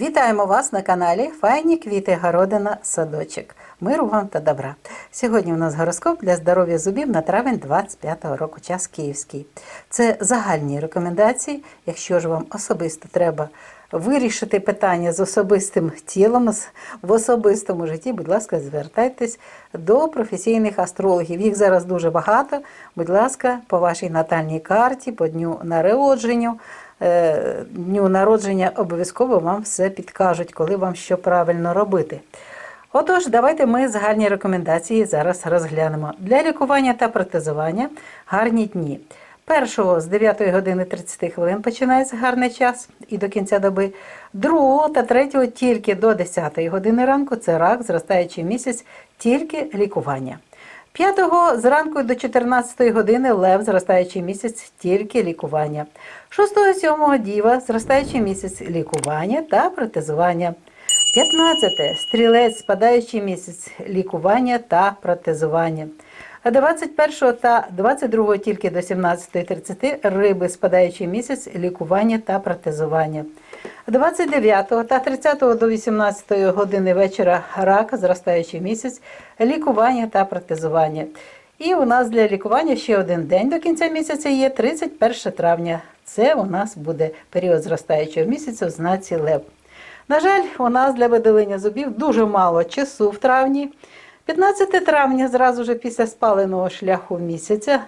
Вітаємо вас на каналі Файні квіти Городина Садочок. Миру вам та добра. Сьогодні у нас гороскоп для здоров'я зубів на травень 25-го року, час київський. Це загальні рекомендації. Якщо ж вам особисто треба вирішити питання з особистим тілом, в особистому житті, будь ласка, звертайтесь до професійних астрологів. Їх зараз дуже багато. Будь ласка, по вашій натальній карті, по дню народженню. Е, Дню народження обов'язково вам все підкажуть, коли вам що правильно робити. Отож, давайте ми загальні рекомендації зараз розглянемо. Для лікування та протезування гарні дні. Першого з 9 години 30 хвилин починається гарний час і до кінця доби. Другого та третього тільки до 10 години ранку це рак, зростаючий місяць, тільки лікування. П'ятого зранку до 14 години лев, зростаючий місяць, тільки лікування. 6-7 діва, зростаючий місяць, лікування та протезування. 15. Стрілець, спадаючий місяць, лікування та протезування. А 21 та 22 тільки до 17.30 риби, спадаючий місяць, лікування та протезування. 29 та 30 до 18 години вечора рак, зростаючий місяць, лікування та протезування. І у нас для лікування ще один день до кінця місяця є 31 травня. Це у нас буде період зростаючого місяця в знаці Лев. На жаль, у нас для видалення зубів дуже мало часу в травні. 15 травня, зразу ж після спаленого шляху місяця,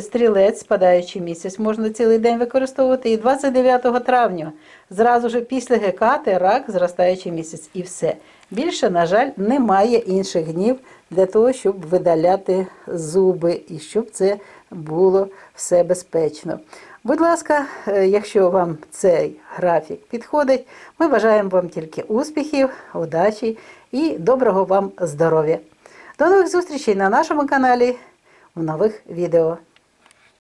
стрілець, спадаючий місяць, можна цілий день використовувати. І 29 травня, зразу ж після гекати, рак, зростаючий місяць. І все. Більше, на жаль, немає інших днів для того, щоб видаляти зуби і щоб це було все безпечно. Будь ласка, е, якщо вам цей графік підходить, ми бажаємо вам тільки успіхів, удачі і доброго вам здоров'я. До нових зустрічей на нашому каналі у нових відео.